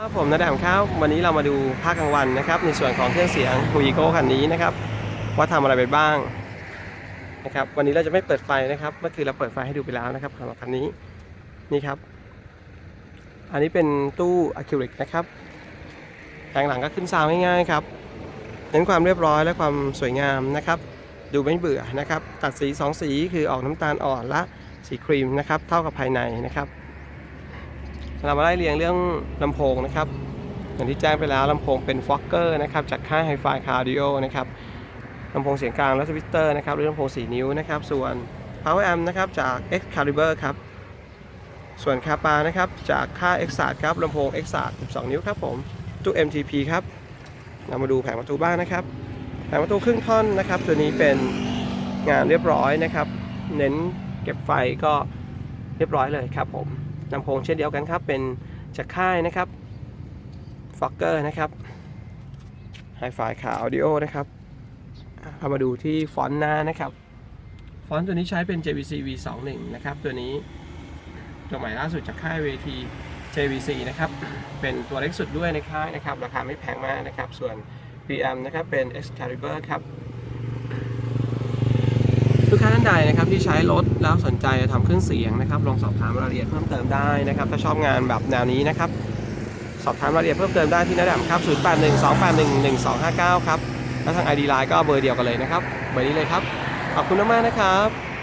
ครับผมนะแดมครับวันนี้เรามาดูภาคกลางวันนะครับ ในส่วนของเครื่องเสียงคูอีโก้คันนี้นะครับ ว่าทำอะไรไปบ้างนะครับวันนี้เราจะไม่เปิดไฟนะครับเมื่อคืนเราเปิดไฟให้ดูไปแล้วนะครับสำหรับคันนี้นี่ครับ อันนี้เป็นตู้อะคริลิกนะครับแผงหลังก็ขึ้นซาวง่ายๆครับเน้นความเรียบร้อยและความสวยงามนะครับ ดูไม่เบื่อนะครับ ตัดสีสองสีคือออกน้ำตาลอ่อนและสีครีมนะครับ เท่ากับภายในนะครับ เรามาไล่เรียงเรื่องลำโพงนะครับอย่างที่แจ้งไปแล้วลำโพงเป็นฟ็อกเกอร์นะครับจากค่าย Hi-Fi Cardio นะครับลำโพงเสียงกลางและสวิตเตอร์นะครับหรือลำโพง 4 นิ้วนะครับ ส่วน Power Amp นะครับจาก Excalibur ครับ ส่วนคาปานะครับจากค่าย Exart ครับลำโพง Exart 12 นิ้วครับผมตู้ MTP ครับเรามาดูแผงประตูบ้างนะครับ แผงประตูครึ่งท่อนนะครับ ตัวนี้เป็นงานเรียบร้อยนะครับ เน้นเก็บไฟก็เรียบร้อยเลยครับผม ลำโพงเช่นเดียวกันครับ เป็นจากค่ายนะครับฟ็อกเกอร์นะครับไฮไฟขาออดิโอนะครับอะพามาดูที่ฟอนต์หน้านะครับ ฟอนต์ตัวนี้ใช้เป็น JVC V21 นะครับ ตัวนี้ตัวใหม่ล่าสุดจากค่ายเวที JVC นะครับ เป็นตัวเล็กสุดด้วยในค่ายนะครับ ราคาไม่แพงมากนะครับ ส่วน PM นะครับ เป็น Excalibur ครับ ใดนะครับที่ใช้รถแล้วสนใจจะทำเครื่องเสียงนะครับลองสอบถามรายละเอียดเพิ่มเติมได้นะครับ ถ้าชอบงานแบบแนวนี้นะครับ สอบถามรายละเอียดเพิ่มเติมได้ที่นัดแดมครับ 0812811259 ครับ และทาง ID Line ก็เบอร์เดียวกันเลยนะครับ เบอร์นี้เลยครับ ขอบคุณมากๆนะครับ